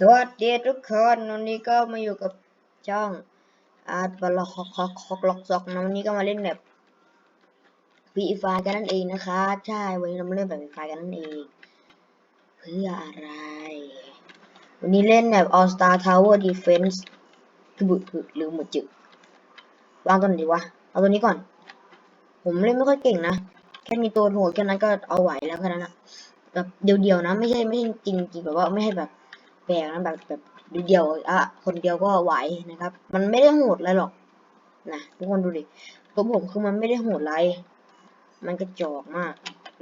สวัสดีทุกคนวันนี้ก็มาอยู่กับช่องอาร์ตบล็อกฮอกฮอกฮอกล็อกซอกนะวันนี้ก็มาเล่นแบบฟีไฟกันนั่นเองนะคะ ใช่วันนี้เรามาเล่นแบบฟีไฟกันนั่นเอง เพื่ออะไร วันนี้เล่นแบบ All Star Tower Defense คือบุคือหรือหมดจึกวางตัวไหนดีวะ เอาตัวนี้ก่อน ผมเล่นไม่ค่อยเก่งนะ แค่มีตัวโหดแค่นั้นก็เอาไหวแล้วแค่นั้นนะแบบเดียวๆนะ ไม่ใช่ไม่ใช่จริงจริงแบบว่าไม่ให้แบบ แปลกนะแบบแบบเดียวอะคนเดียวก็ไหวนะครับ มันไม่ได้โหดอะไรหรอกนะทุกคนดูดิตัวผมคือมันไม่ได้โหดอะไรมันกระจอกมาก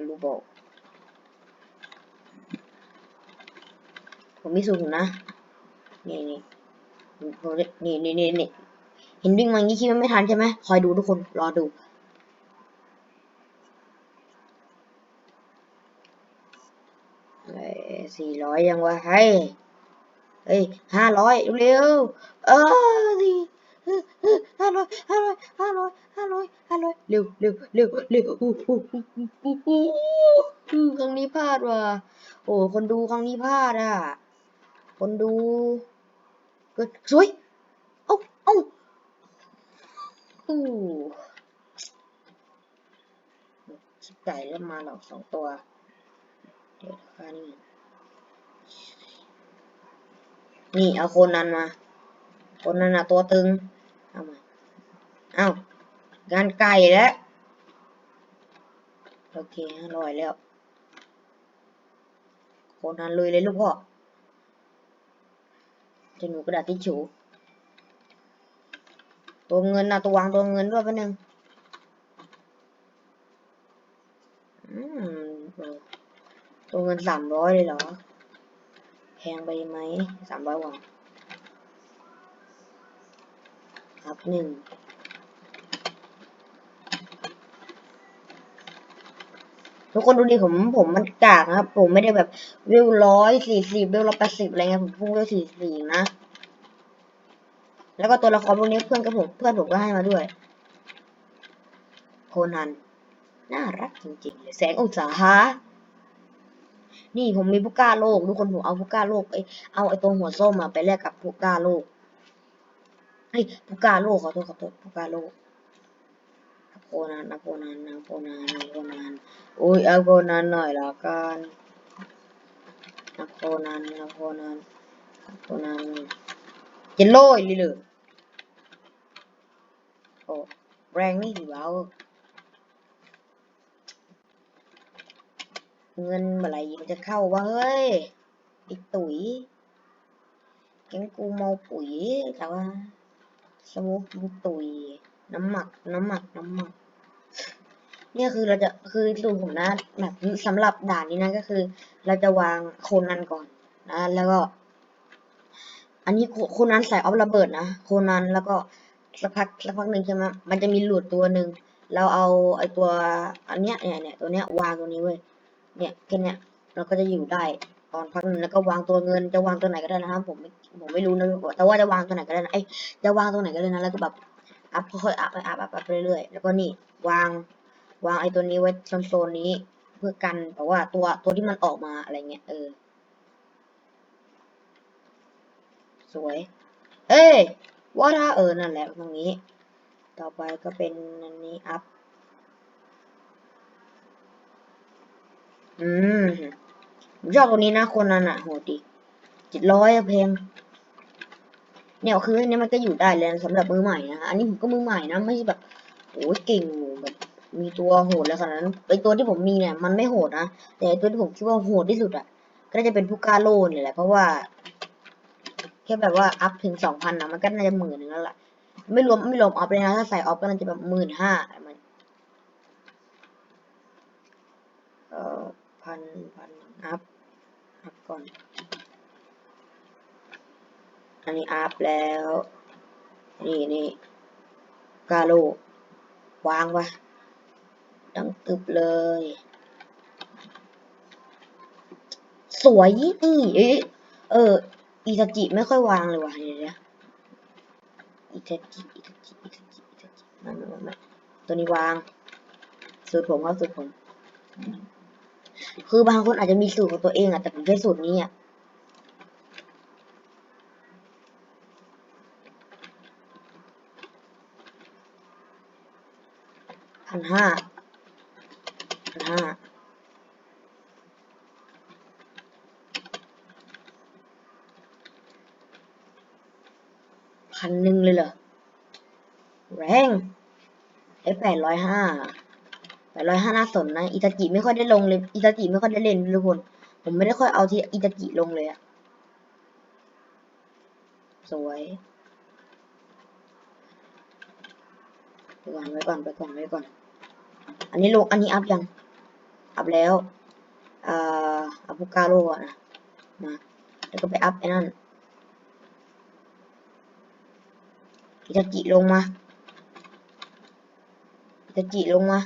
รู้บอกผมมีสูตรนะนี่นี่นี่นี่นี่นี่เห็นวิ่งมาอย่างนี้คิดว่าไม่ทันใช่ไหมคอยดูทุกคนรอดูสี่ร้อยยังวะเฮ้ย เฮ้ยห้าร้อยเร็วเออสิห้าร้อยห้าร้อยห้าร้อยห้าร้อยห้าร้อยเร็วเร็วเร็วเร็วครั้งนี้พลาดว่ะโอ้คนดูครั้งนี้พลาดอะ คนดูเกิดสวยเอ้าเอ้าอู้ชิบไก่แล้วมาหรอกสองตัว เดี๋ยวค่านี่ นี่เอาคนนั้นมา คนนั้นน่ะตัวตึง เอามา เอางานไก่แล้ว โอเคอร่อยแล้ว คนนั้นเลยเลยลูกพ่อจะหนูกระดาษทิชชู่ตัวเงินนะตัววางตัวเงินด้วยแป๊บนึงอืมตัวเงินสามร้อยเลยเหรอ งไปไหมสามร้อยวางครับหนึ่งทุกคนดูดิผมผมมันกากนะครับ ผมไม่ได้แบบวิวร้อยสี่สิบวิวร้อยแปดสิบอะไรเงี้ยผมพุ่งวิวสี่สี่นะ แล้วก็ตัวละครพวกนี้เพื่อนกับผมเพื่อนผมก็ให้มาด้วย โคนัน น่ารักจริงๆเลยแสงอุตสาหะ นี่ผมมีผู้กล้าโลกทุกคนผมเอาผู้กล้าโลกไอเอาไอตัวหัวส้มมาไปแลกกับผู้กล้าโลกเฮ้ยผู้กล้าโลกขอโทษขอโทษผู้กล้าโลกโคนันนะโคนันนะโคนันนะโคนันโอ้ยเอาโคนันหน่อยละกันนะโคนันนะโคนันนะโคนันเจะโลยเลยเลยโอ้แรงนี่สิเบา เงินเมื่อไหร่มันจะเข้าวะเฮ้ยไอตุ๋ยแกงกูเมาปุ๋ยแต่ว่าสมูกินตุ๋ยน้ำหมัก น้ำหมัก น้ำหมัก เนี่ยคือเราจะคือสูตรผมนะแบบสำหรับด่านนี้นะก็คือ เราจะวางโคนนันก่อนนะแล้วก็ อันนี้โคนนันใส่ออฟระเบิดนะโคนนันแล้วก็สักพักสักพักหนึ่งใช่ไหมมันจะมีหลุดตัวหนึ่งเราเอาไอตัวอันเนี้ยเนี่ยเนี่ยตัวเนี้ยวางตัวนี้เว้ย เนี่ยแค่เนี้ยเราก็จะอยู่ได้ตอนพักหนึงแล้วก็วางตัวเงินจะวางตัวไหนก็ได้นะครับผมผมไม่รู้นะแต่ว่าจะวางตัวไหนก็ได้นะไอ้จะวางตัวไหนก็ได้นะแล้วก็แบบอัพค่อยอัพไปอัพอัพไปเรื่อยๆแล้วก็นี่วางวางไอ้ตัวนี้ไว้โซนนี้เพื่อกันแต่ว่าตัวตัวที่มันออกมาอะไรเงี้ยเออสวย เอ้ยว่าถ้าเออนั่นแหละตรงนี้ ต่อไปก็เป็นอันนี้อัพ อืมผมชอบตัวนี้นะคนนั้นอะโหดีเจ็ดร้อยเพลงเนี่ยคืออันนี้มันก็อยู่ได้เลยสำหรับมือใหม่นะอันนี้ผมก็มือใหม่นะไม่ใช่แบบโอ้ยเก่งแบบมีตัวโหดแล้วขนาดนั้นไอตัวที่ผมมีเนี่ยมันไม่โหดนะแต่ตัวที่ผมคิดว่าโหดที่สุดอะก็จะเป็นผู้กาโลนี่แหละเพราะว่าแค่แบบว่าอัพถึงสองพันนะมันก็น่าจะหมื่นหนึ่งแล้วล่ะไม่รวมไม่รวมออฟเลยนะถ้าใส่ออฟก็น่าจะแบบหมื่นห้ามัน เอ่อ พันพันอัพ อัพก่อน อันนี้อัพแล้ว นี่นี่กาโลวางวะดังตึบเลย สวยนี่เอเออ อิตาจิไม่ค่อยวางเลยว่ะเดี๋ยวอิตาจิอิตาจิอิตาจิอิตาจิไม่ไม่ไมไม่ตัวนี้วาง สูตรผมครับสูตรผม คือบางคนอาจจะมีสูตรของตัวเองอะแต่ผมใช้สูตรนี้อะพันห้าพันห้าพันหนึ่งเลยเหรอ แรงไอ้แปดร้อยห้า แปดร้อยห้าหน่าสนนะอิตาจิไม่ค่อยได้ลงเลยอิตาจิไม่ค่อยได้เล่นทุกคน ผมไม่ได้ค่อยเอาที่อิตาจิลงเลยอะสวยไปก่อนไว้ก่อนไปก่อนไว้ก่อน อันนี้ลงอันนี้อัพยัง อัพแล้วอ่าอัพพุกาโร่อะนะมาแล้วก็ไปอัพไอ้นั่นอิตาจิลงมาอิตาจิลงมา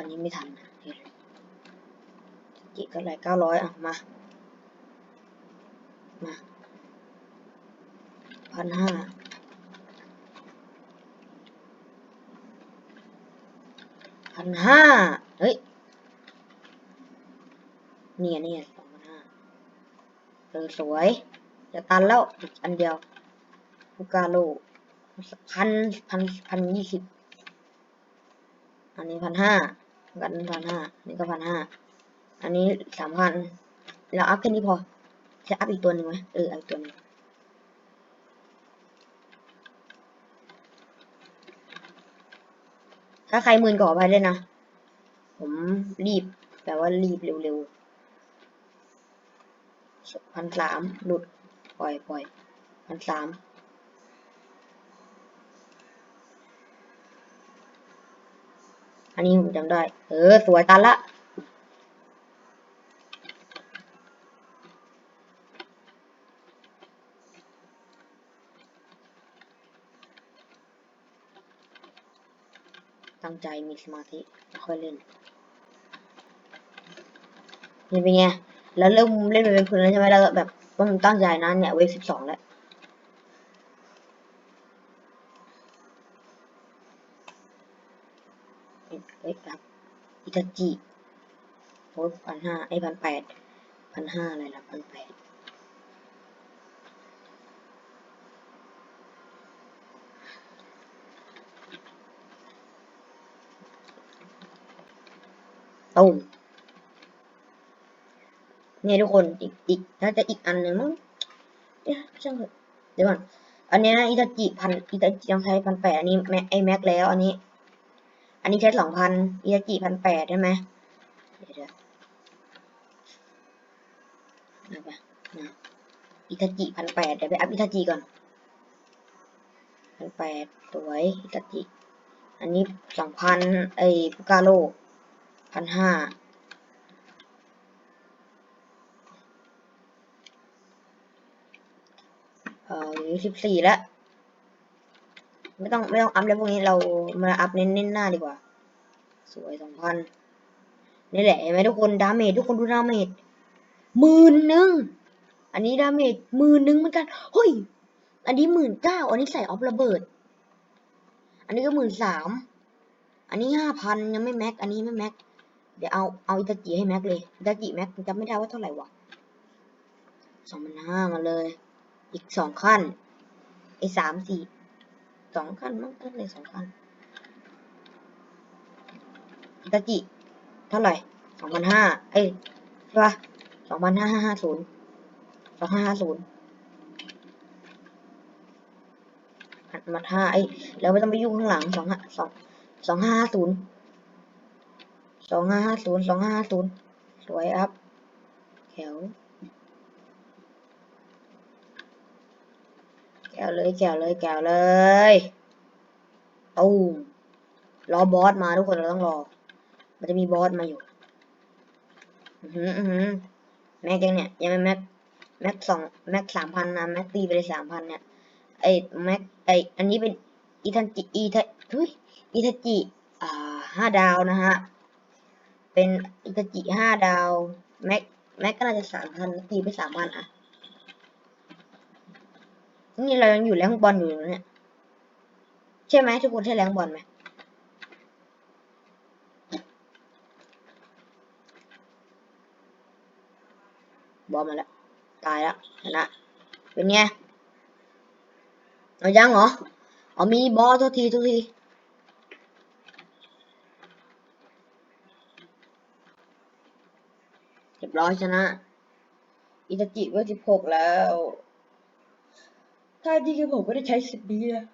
อันนี้ไม่ทันนะนี่เลยอิตาจิเท่าไหร่เก้าร้อยอะ มา มาพันห้าพันห้าเฮ้ย เนี่ยเนี่ยสองพันห้าเออสวย จะตันแล้วอีกอันเดียวฟูกาโลพันพันพันยี่สิบ อันนี้พันห้า กันพันห้านี่ก็พันห้าอันนี้สามพันแล้วอัพแค่นี้พอ จะอัพอีกตัวหนึ่งไหมเอออัพอีกตัวหนึงถ้าใครหมื่นก่อไปเลยนะ ผมรีบแต่ว่ารีบเร็วๆพันสามหลุด ปล่อยปล่อยพันสาม อันนี้ผมจำได้ เออ สวยตันละ ตั้งใจมีสมาธิค่อยเล่นนี่เป็นไง แล้วเริ่มเล่นไปเป็นคืนแล้วใช่ไหมแล้วแบบต้องตั้งใจนะเนี่ยเวฟสิบสองแล้ว เอ้ยครับอิตาจิโอ้พันห้าไอ้พันแปดพันห้าอะไรล่ะพันแปดตุ้มเนี่ยทุกคนอีกอีกน่าจะอีกอันหนึ่งมั้งเอ๊ะช่างเถอะเดี๋ยวก่อนอันเนี้ยนะอิตาจิพันอิตาจิยังใช้พันแปดอันนี้แม็กไอแม็กแล้วอันนี้ อันนี้ใช้สองพันอิตาจิพันแปดใช่ไหมเดี๋ยวเดี๋ยวเอาไปนะอิตาจิพันแปดเดี๋ยวไปอัพอิตาจิก่อนพันแปดสวยอิตาจิ อันนี้สองพันไอพุกาโลพันห้าเอ่อยู่สิบสี่แล้ว ไม่ต้องไม่ต้องอัพแล้วพวกนี้เรามาอัพเน้นเน้นหน้าดีกว่า สวยสองพันนี่แหละเห็นไหมทุกคนดาเมจทุกคนดูดาเมจหมื่นหนึ่งอันนี้ดาเมจหมื่นหนึ่งเหมือนกันเฮ้ยอันนี้หมื่นเก้าอันนี้ใส่ออฟระเบิด อันนี้ก็หมื่นสามอันนี้ห้าพันยังไม่แม็กอันนี้ไม่แม็กเดี๋ยวเอาเอาอิตาจิให้แม็กเลยอิตาจิแม็กจำไม่ได้ว่าเท่าไหร่วะสองพันห้ามาเลย อีกสองขั้นไอ้สามสี่ สองขั้นมั้งท่าไหร่สองขั้นตาจิเท่าไหร่สองพันห้าเอ้ยใช่ปะสองพันห้าห้าห้าศูนย์สองห้าห้าศูนย์มาห้าไอ้แล้วไม่ต้องไปยุ่งข้างหลังสองห้าสองสองห้าห้าศูนย์สองห้าห้าศูนย์สองห้าห้าศูนย์สวยอัพแถว กวเลยแกวเลยแกวเลยตูมรอบอสมาทุกคนเราต้องรอ มันจะมีบอสมาอยู่ อือหืออือหือแม็กยังเนี่ย ยังไม่แม็กแม็กสองแม็กสามพันนะแม็กตีไปเลยสามพันเนี่ยไอแม็กไออันนี้เป็นอีทันจิอีทัเฮ้ยอีทัจิอ่าห้าดาวนะฮะ เป็นอิตาจิห้าดาวแม็กแม็กก็น่าจะสามพันตีไปสามพันอะ นี่เรายังอยู่แรงบอลอยู่เนี่ยใช่ไหมทุกคนใช่แรงบอลไหมบอลมาแล้ว ตายแล้วชนะ เป็นไงเอายังเหรอเอามีบอสโทุกทีทุกทีเรียบร้อยชนะ อิตาจิเวอร์สิบหกแล้ว ถ้าจริงๆผมไม่ได้ใช้สิบนี้นะ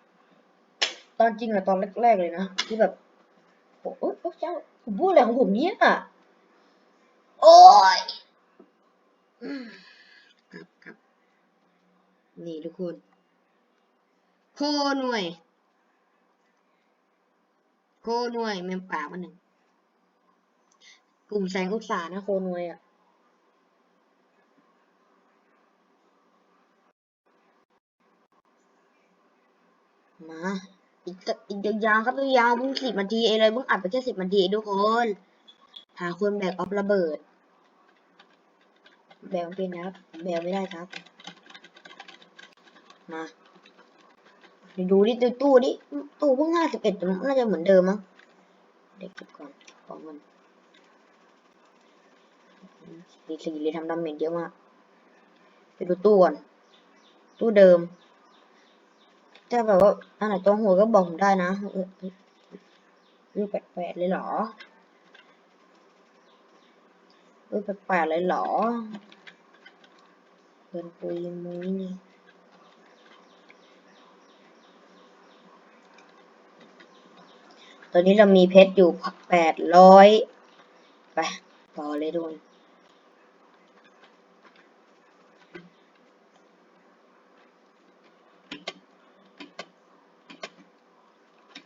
ตอนจริงอะตอนแรกๆเลยนะที่แบบโอ้โอ้โอ้เจ้าผมพูดอะไรของผมเนี่ยโอ้ยอืมครับครับนี่ทุกคนโคหน่วย โคหน่วยเมมปากมันหนึ่งกลุ่มแสงอุตสาหนะโคหน่วยอะ มาอีกอีกยาวๆครับยาวๆเพิ่งสิบนาทีเองเลยเพิ่งอัดไปแค่สิบนาทีทุกคน หาคนแบกออฟระเบิด แบกเป็นนะครับ แบกไม่ได้ครับ มาเดี๋ยวดูดิตู้ตู้ดิตู้เพิ่งห้าสิบเอ็ดน่าจะเหมือนเดิมมั้งเด็กเก็บก่อนของมันดีสี่เลยทำดาเมจเยอะมากไปดูตู้ก่อน ตู้เดิม ถ้าแบบว่าอันไหนตรงหัวก็บอกผมได้นะเออเออเออแปลกๆเลยเหรอเออแปลกๆเลยเหรอเดินปุยมุ้ยนี่ตอนนี้เรามีเพชรอยู่แปดร้อยไป ต่อเลยทุกคน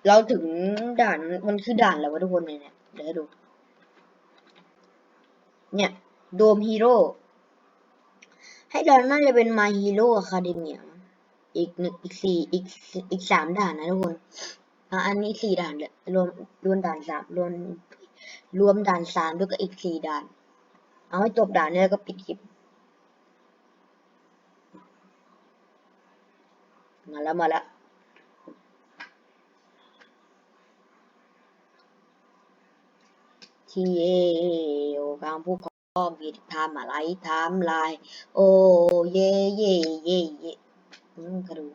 เราถึงด่านมันคือด่านแล้ววะทุกคนเนี่ยเดี๋ยวให้ดู เนี่ยโดมฮีโร่ให้เราน่าจะเป็นมาฮีโร่อะคาเดเมียอีกหนึ่งอีกสี่อีกอีกสามด่านนะทุกคนอะอันนี้สี่ด่านเลยรวมรวมด่านสามรวมรวมด่านสามด้วยก็อีกสี่ด่าน เอาให้จบด่านนี่ยก็ปิดคลิปมาแล้วมาแล้ว ที่เอวกางภูเขามีทำอะไรทำลาย โอ้เยเยเยเยอืมกระดูก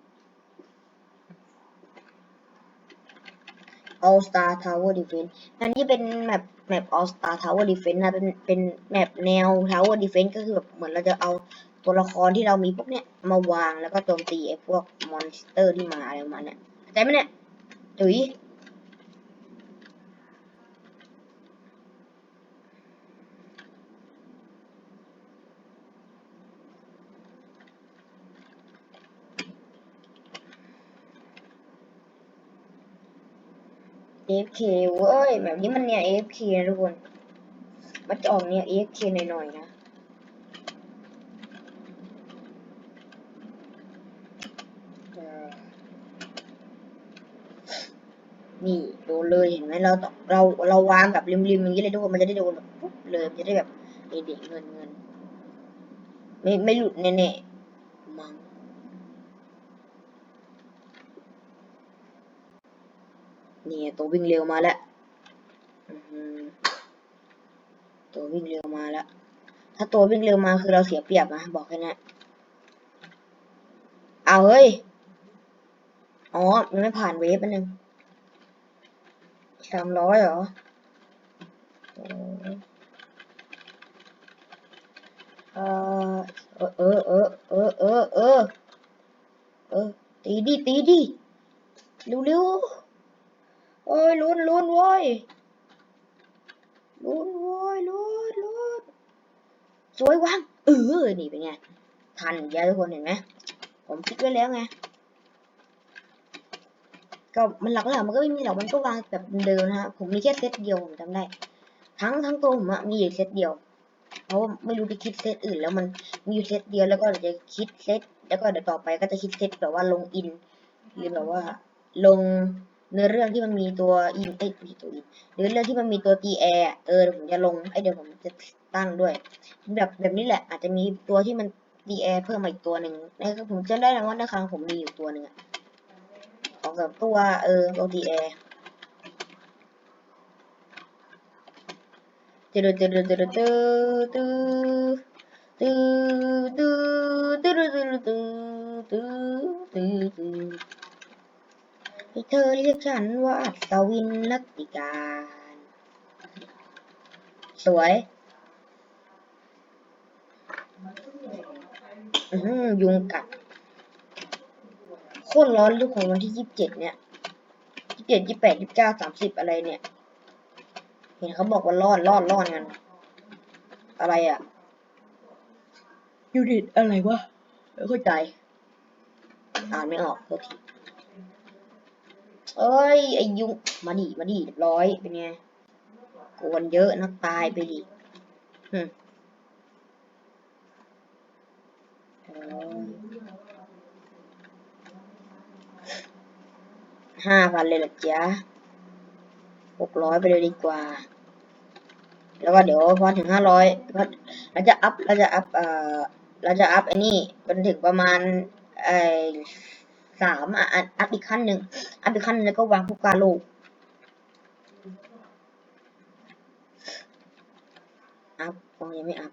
All Star Tower Defense อันนี้เป็นแมปแมป All Star Tower Defense นะ เป็น เป็นแมปแนว Tower Defense ก็คือแบบเหมือนเราจะเอาตัวละครที่เรามีพวกเนี้ยมาวางแล้วก็โจมตีไอ้พวกมอนสเตอร์ที่มาอะไรมาเนี้ยเข้าใจไหมเนี่ยจุ๋ย AFK เว้ยแบบนี้มันเนี่ย AFK นะทุกคน มันจะออกเนี่ย AFK หน่อยๆนะ นี่โดนเลยเห็นไหมเราตองเราเราวางแบบริมๆอย่างนี้เลยทุกคนมันจะได้โดนแบบปุ๊บเลยมันจะได้แบบเด็กเงินเงินไม่ไม่หลุดแน่ๆมัง นี่ตัววิ่งเร็วมาแล้วตัววิ่งเร็วมาแล้ว ถ้าตัววิ่งเร็วมาคือเราเสียเปรียบนะบอกแค่นั้นเอาเฮ้ย อ๋อ มันไม่ผ่านเวฟอันหนึ่งสามร้อยเหรอเออเออเออเออเออเออเออตีดิตีดิเร็วเร็ว โอ้ยลุ้นลุ้นโว้ยลุ้นโว้ยลุ้นลุ้นสวยวางเออนี่เป็นไง ทันเยอะทุกคนเห็นไหมผมคิดไว้แล้วไงก็มันหลักๆมันก็ไม่มีหรอกมันก็วางแบบเดิมนะฮะผมมีแค่เซตเดียวผมจำได้ ทั้งทั้งตัวผมอะมีอยู่เซตเดียวเพราะไม่รู้ไปคิดเซตอื่นแล้วมันมีอยู่เซตเดียวแล้วก็เดี๋ยวจะคิดเซตแล้วก็เดี๋ยวต่อไปก็จะคิดเซตแบบว่าลงอิน หรือแบบว่าลง เนื้อเรื่องที่มันมีตัวอินเอ้ยตัวอินเนื้อเรื่องที่มันมีตัวตีแอเออเดี๋ยวผมจะลงไอเดี๋ยวผมจะตั้งด้วย แบบแบบนี้แหละ อาจจะมีตัวที่มันตีแอเพิ่มมาอีกตัวหนึ่งนะครับผมจะได้แล้วว่าในครั้งผมมีอยู่ตัวหนึ่งอองกับตัวเออตัวตีแอร์เตอร์เตอร์เตอร์เตอร์เตอร์ตอตื้ตอตื้ตอตื้ตื้อ ให้เธอเรียกฉันว่าอัศวินนักติการสวยอือหือยุงกัด โคตรร้อนทุกคนวันที่ยี่สิบเจ็ดเนี่ยยี่สิบเจ็ดยี่สิบแปดยี่สิบเก้าสามสิบอะไรเนี่ย เห็นเขาบอกว่าร้อนร้อนร้อนกัน อะไรอะ ยูนิตอะไรวะไม่เข้าใจ อ่านไม่ออกโทษที เอ้ยไอยุงมาดิมาดิเรียบร้อยเป็นไงกวนเยอะนักตายไปดิหึห้าพันเลยหรอจ๊ะหกร้อยไปเลยดีกว่า แล้วก็เดี๋ยวพอถึงห้าร้อยเราจะอัพเราจะอัพเอ่อเราจะอัพไอ้นี่เป็นถึงประมาณไอ สามอะอัพอัพอีกขั้นหนึ่งอัพอีกขั้นหนึ่งแล้วก็วางผู้กาโลกอัพฟอยังไม่อัพ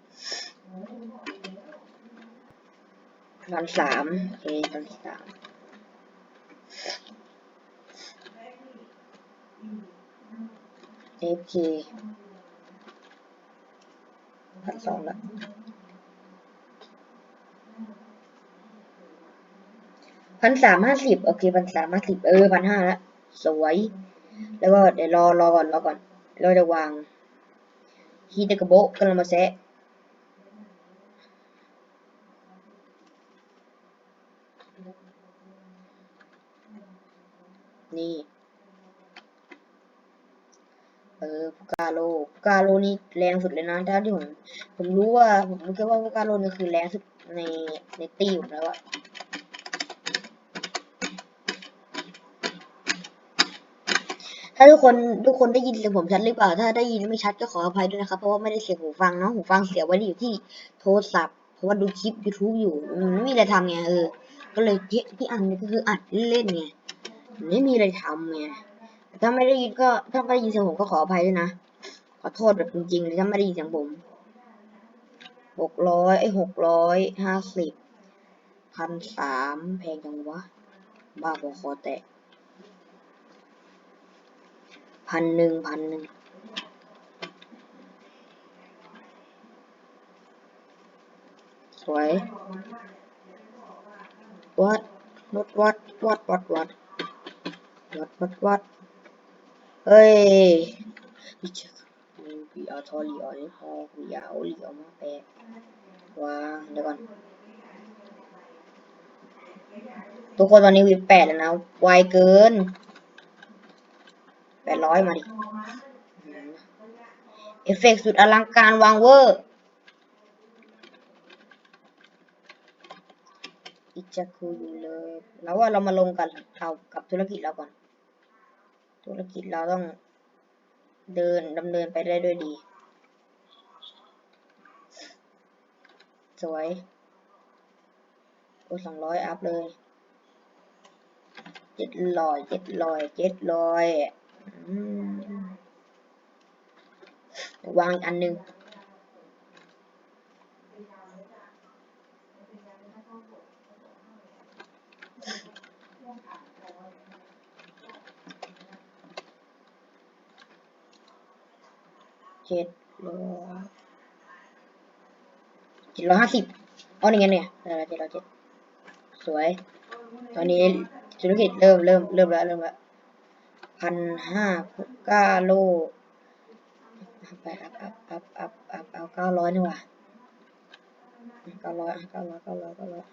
พันสามโอเคพันสามเอฟเคพันสองละ พันสามห้าสิบโอเคพันสามห้าสิบเออพันห้าละสวย แล้วก็เดี๋ยวรอรอก่อนรอก่อนเราจะวางฮีเตกโบะกันมาแซะนี่เออพูกาโลพูกาโลนี่แรงสุดเลยนะถ้าที่ผมผมรู้ว่าผมรู้แค่ว่าพูกาโลนี่คือแรงสุดในในตีผมแล้วอะาทุกคนทุกคนได้ยินเสียงผมชัดหรือเปล่า ถ้าได้ยินไม่ชัดก็ขออภัยด้วยนะครับ เพราะว่าไม่ได้เสียงหูฟังเนาะหูฟังเสียไว้อยู่ที่โทรศัพท์เพราะว่าดูคลิป YouTube อยู่ไม่มีอะไรทำไงเออ ก็เลยที่ที่อันนี้ก็คืออัดเล่นไงไม่มีอะไรทำไงถ้าไม่ได้ยินก็ถ้าไม่ได้ยินเสียงผมก็ขออภัยด้วยนะขอโทษแบบจริงๆเลยถ้าไม่ได้ยินเสียงผมหกร้อยไอหกร้อยห้าสิบพันสามแพงจังวะ บ้าบอคอแตก พันหนึ่งพันหนึ่งสวย วัดวัดวัดวัดวัดวัดวัดวัดวัดเฮ้ยพี่เจ้าพี่เอาทอรีออนี่พอพี่เอาลีออกมาแปะว้าเดี๋ยวก่อนทุกคนตอนนี้วีแปดแล้วนะ ไวเกิน ดร้อยมาดิ เอฟเฟกต์สุดอลังการวางเวอร์ อิจัคุยูเลฟแล้วว่าเรามาลงกันเรากับธุรกิจเราก่อน ธุรกิจเราต้องเดินดำเนินไปได้ด้วยดี สวย โอ้สองร้อยอัพเลยเจ็ดร้อยเจ็ดร้อยเจ็ดร้อย วางอีกอันหนึ่งเจ็ดร้อยเจ็ดร้อยห้าสิบอ๋อนี่งเนี่ยเจ็ดร้อยเจ็ดร้อยเจ็ดสวย ตอนนี้ธุรกิจเริ่มเริ่มเริ่มแล้วเริ่มแล้ว พันห้าเก้าโลไปอัพอัพอัพอัพอัพเอาเก้าร้อยนี่ว่าเก้าร้อยเก้าร้อยเก้าร้อยเก้าร้อย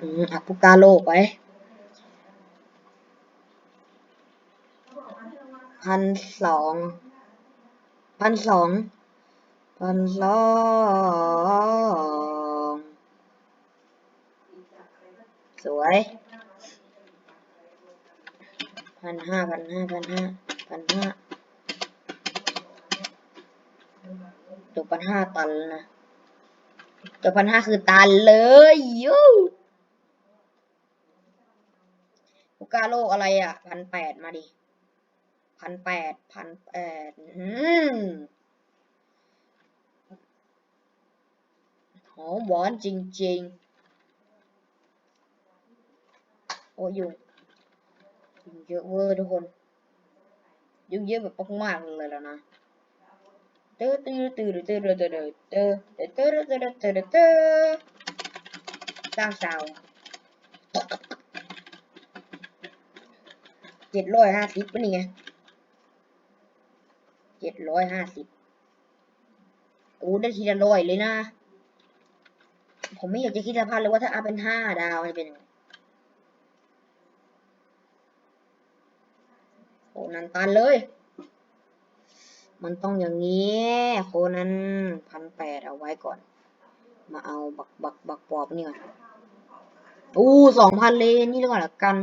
อืมอัพพุกาโลไปพันสองพันสอง พันสองสวยพันห้าพันห้าพันห้าพันห้าตัวพันห้าตันนะตัวพันห้าคือตันเลยยูกูกาโลกอะไรอะพันแปดมาดิพันแปดพันแปดอืม อมหวานจริงๆ โอ้ยุงยุงเยอะเวอร์ทุกคนยุงเยอะแบบมากๆเลยแล้วนะเตอตื้อตื้อตื้อตื้อตื้อตื้อตื้อตื้อตื้อตื้อตื้อสร้างเสาเจ็ดร้อยห้าสิบเป็นยังไงเจ็ดร้อยห้าสิบโอ้ได้ทีละร้อยเลยนะ ผมไม่อยากจะคิดสภาพเลยว่าถ้าอัพเป็นห้าดาวจะเป็นยังไงโอ้นันตันเลย มันต้องอย่างนี้โคนั้นพันแปดเอาไว้ก่อน มาเอาบักบักบักปอบนี่ก่อนอู้สองพันเลยนี่ดีกว่าละกัน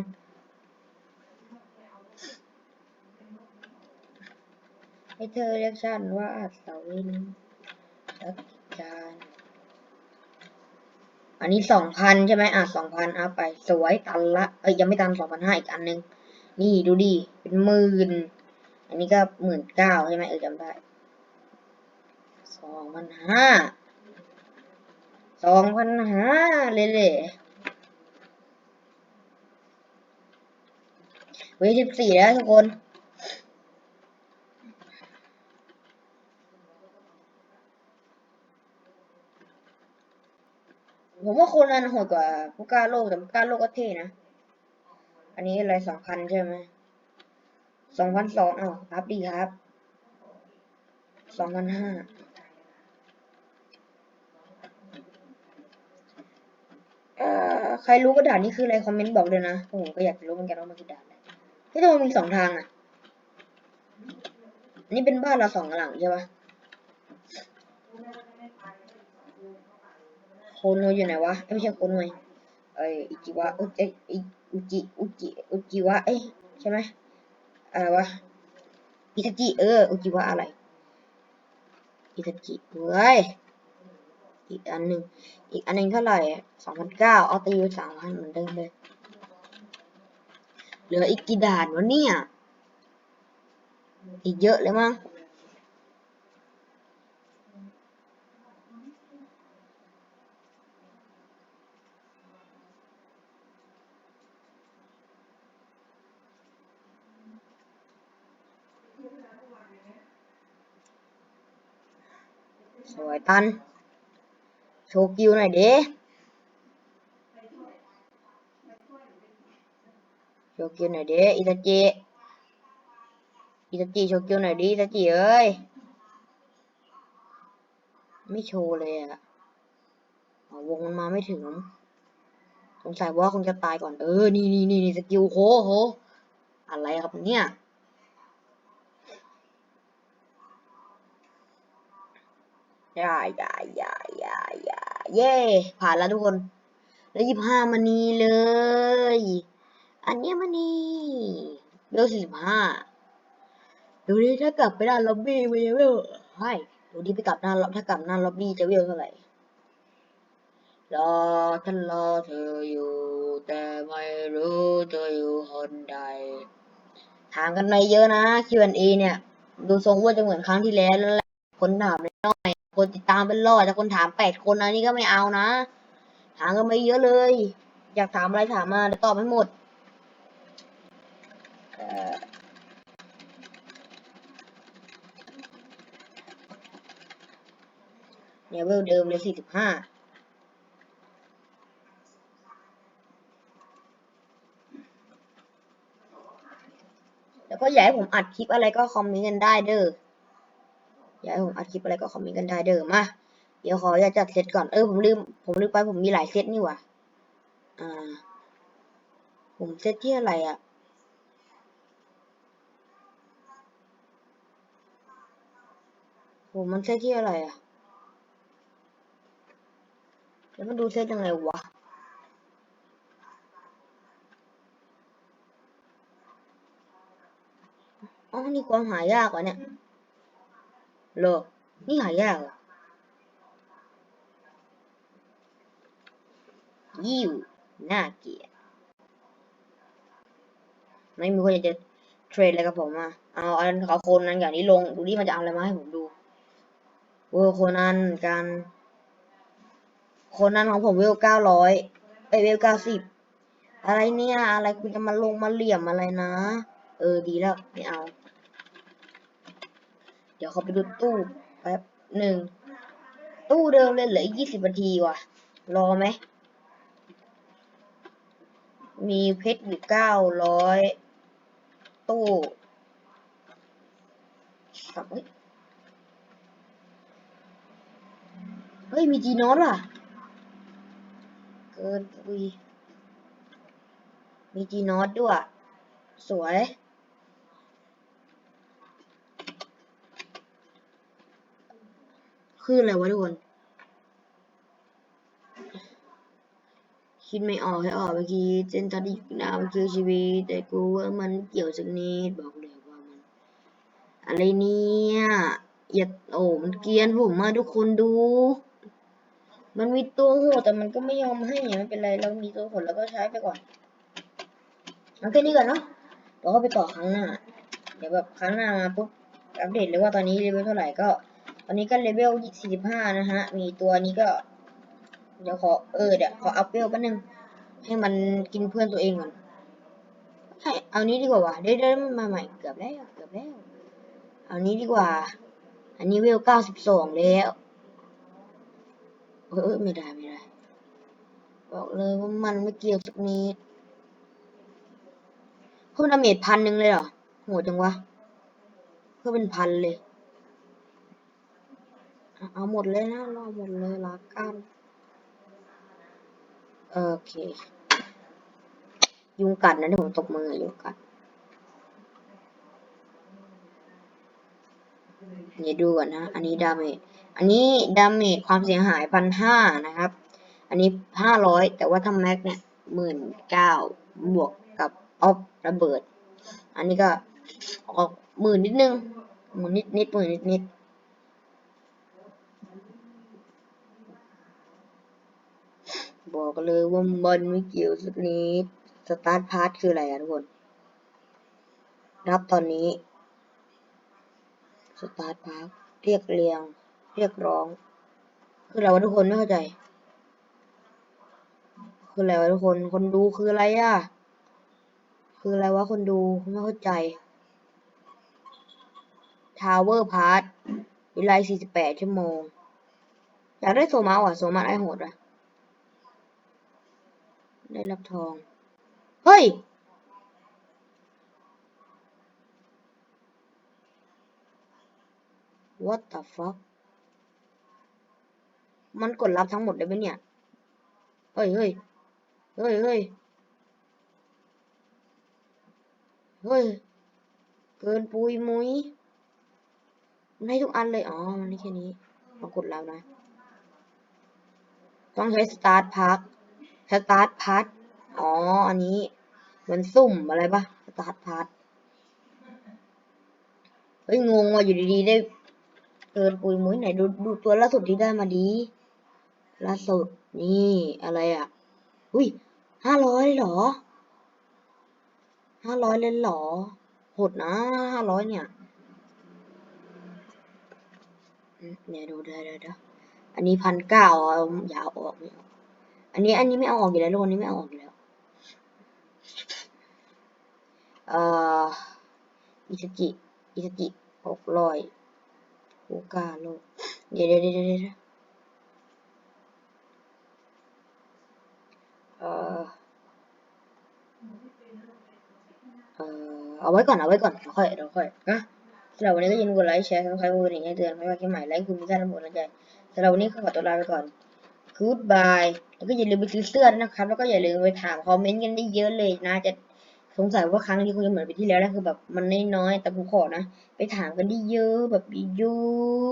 ให้เธอเรียกฉันว่าอัศวินรักการ อันนี้สองพันใช่ไหมอะสองพันเอาไปสวยตันละเอ้ยยังไม่ตันสองพันห้าอีกอันหนึง นี่ดูดิเป็นหมื่นอันนี้ก็หมื่นเก้าใช่ไหมเออจำได้สองพันห้าสองพันห้าเลยเลยเว้ยสิบสี่แล้วทุกคน ผมว่าคนนั้นโหดกว่าผู้กล้าโลกแต่ผู้กล้าโลกก็เท่นะ อันนี้อะไรสองพันใช่ไหมสองพันสองอ้าวอัพดีครับสองพันห้าอ่อใครรู้ว่าด่านนี้คืออะไรคอมเมนต์บอกเลยนะผมก็อยากรู้เหมือนกันว่ามันคือด่านอะไรที่ทำไมมีสองทางอะ นี่เป็นบ้านเราสองหลังใช่ปะ โคโนอยู่ไหนวะเอ้ยไม่ใช่โคโนยเอ้ยอิจิวะอุเอ้ยอิอุจิอุจิอุจิวะเอ้ยใช่ไหมอะไรวะอิทาจิเอออุจิวะอะไรอิทาจิเว้ยอีกอันหนึ่งอีกอันหนึ่งเท่าไหร่สองพันเก้าเอาตีไปสามพันเหมือนเดิมเลย เหลืออีกกี่ด่านวะเนี่ย อีกเยอะเลยมั้ง สวยตัน โชว์กิวหน่อยเด้โชว์กิวหน่อยเด้อิตาจิอิตาจิโชว์กิวหน่อยดิอิตาจิเอ้ย ไม่โชว์เลยอะวงมันมาไม่ถึงสงสัยว่าคงจะตายก่อน เออ นี่นี่นี่สกิลโหโห อะไรครับเนี่ย อย่าอย่าอย่าอย่าอย่าเย่ผ่านแล้วทุกคน แล้วยี่ห้ามันนีเลย อันเนี้ยมันนีเบลสี่สิบห้าดูดิถ้ากลับไปด้านล็อบบี้มันจะเวลให้ดูดิไปกลับหน้าล็อบถ้ากลับหน้าล็อบบี้จะเวลเท่าไหร่รอฉันรอเธออยู่ แต่ไม่รู้เธออยู่คนใดถามกันในเยอะนะ Q&A เนี่ย ดูทรงว่าจะเหมือนครั้งที่แล้วแล้วคนถามน้อย คนติดตามเป็นร้อยแต่คนถามแปดคนนะนี่ก็ไม่เอานะถามกันไปเยอะเลย อยากถามอะไรถามมาเดี๋ยวตอบให้หมดเอ่อเนี่ยเวลเดิมเลยสี่สิบห้าแล้วก็อยากให้ผมอัดคลิปอะไรก็คอมเมนต์กันได้เด้อ อยากให้ผมอัดคลิปอะไรก็คอมเมนต์กันได้เด้อมาเดี๋ยวขออยากจัดเซตก่อน เออผมลืม ผมลืมไปผมมีหลายเซตนี่หว่าอ่า ผมเซตที่อะไรอะ่ะผมมันเซตที่อะไรอะ่ะแล้วมันดูเซตยังไงวะอ๋อนี่ความหายากวะเนี่ย เหรอนี่หายากเหรอยิวน่าเกลียดไม่มีคนอยากจะเทรดอะไรกับผมอะเอาอันเขาโคนนั้นอย่างนี้ลง ดูดิมันจะเอาอะไรมาให้ผมดูเวอร์โคนันกันคนนั้นของผมเวลเก้าร้อยเอ้ยเวลเก้าสิบอะไรเนี่ย อะไรคุณจะมาลงมาเหลี่ยมอะไรนะ เออดีแล้วไม่เอา เดี๋ยวเขาไปดูตู้แป๊บหนึ่ง ตู้เดิมเลยเหลืออีกยี่สิบนาทีว่ะ รอไหม มีเพชรอยู่เก้าร้อยตู้สับเฮ้ยเฮ้ยมีจีนอสว่ะ เกินปุยมีจีนอสด้วย สวย คืออะไรวะทุกคน คิดไม่ออกให้ออกเมื่อกี้เจนตัดอีกดาวคือชีวิต แต่กูว่ามันเกี่ยวสักนิดบอกเลยว่ามัน อะไรเนี่ยอย่าโอ้มันเกียนผมมาทุกคนดู มันมีตัวโหดแต่มันก็ไม่ยอมให้ไม่เป็นไรเรามีตัวโหดแล้วก็ใช้ไปก่อนเอาแค่นี้ก่อนเนาะเดี๋ยวก็ไปต่อครั้งหน้า เดี๋ยวแบบครั้งหน้ามาปุ๊บอัปเดตเลยว่าตอนนี้เลเวลเท่าไหร่ก็ ตอนนี้ก็เลเวล45นะฮะ มีตัวนี้ก็ เดี๋ยวขอเออเดี๋ยวขออัพเวลแป๊บนึง ให้มันกินเพื่อนตัวเองก่อนใช่เอานี้ดีกว่าวะเดี๋ยวเดี๋ยวมาใหม่เกือบแล้วเกือบแล้ว เอานี้ดีกว่า อันนี้เวล92แล้วเออเออไม่ได้ไม่ได้ บอกเลยว่ามันไม่เกี่ยวสักนิดเพิ่มดาเมจพันหนึ่งเลยเหรอโหดจังวะเพิ่มเป็นพันเลย เอาหมดเลยนะรอหมดเลยละกันโอเค ยุงกัดนะที่ผมตบมือยุงกัดเดี๋ยวดูก่อนนะ อันนี้ดาเมจ อันนี้ดาเมจความเสียหายพันห้านะครับ อันนี้ห้าร้อยแต่ว่าถ้าแม็กเนี่ยหมื่นเก้าบวกกับออฟระเบิด อันนี้ก็ออกหมื่นนิดนึงหมื่นนิดนิดหมื่นนิดนิด บอกเลยว่ามันไม่เกี่ยวสักนิดสตาร์ทพาร์ทคืออะไรอะทุกคน นับตอนนี้สตาร์ทพาร์ทเรียกเรียง เรียกร้อง คืออะไรวะทุกคนไม่เข้าใจ คืออะไรวะทุกคน คนดูคืออะไรอะคืออะไรวะคนดูไม่เข้าใจทาวเวอร์พาร์ทเวลา48 ชั่วโมง อยากได้โซมาว่ะโซมาได้โหดอะ ได้รับทอง เฮ้ย what the fuck มันกดรับทั้งหมดเลยไหมเนี่ย เฮ้ยเฮ้ยเฮ้ยเฮ้ยเฮ้ย เกินปุยมุยมันให้ทุกอันเลย อ๋อ มันให้แค่นี้มากดแล้วนะ ต้องใช้สตาร์ทพัก start park start part อ๋อ อันนี้มันสุ่มอะไรปะ start part เฮ้ย งงว่ะอยู่ดีๆ ได้เกินปุยมุ้ยไหนดูดูตัวล่าสุดที่ได้มาดี ล่าสุดนี่อะไรอะ อุ้ยห้าร้อยเหรอห้าร้อยเลยหรอโหดนะห้าร้อยเนี่ยเนี่ยดูได้ได้อันนี้พันเก้าอย่าออกไม่เอา อันนี้อันนี้ไม่เอาออกอยู่แล้วทุกคนนี้ไม่เอาออกอยู่แล้ว เอ่ออิสกิอิสกิหกร้อยโอกาโลเดี๋ยวเดี๋ยวเดี๋ยวเดี๋ยวเอ่อเอ่อเอาไว้ก่อนเอาไว้ก่อนเดี๋ยวค่อยเดี๋ยวค่อยนะสำหรับวันนี้ก็ยินดีกดไลค์แชร์ซัครต์กดกระดิ่งให้เตือนไม่ว่าคลิปใหม่ไลค์คุณมีท่านทั้งหมดนะจ๊ะสำหรับวันนี้ขอตัวลาไปก่อน goodbye แล้วก็อย่าลืมไปซื้อเสื้อนะครับ แล้วก็อย่าลืมไปถามคอมเมนต์กันได้เยอะเลยนะจะสงสัยว่าครั้งนี้คงจะเหมือนไปที่แล้วนะคือแบบมันน้อยๆแต่ผมขอนะ ไปถามกันได้เยอะแบบเยอ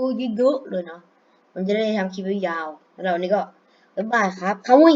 ะเยอะเลยเนาะมันจะได้ทำคลิปยาวๆสำหรับวันนี้ก็บ๊ายบายครับขมุย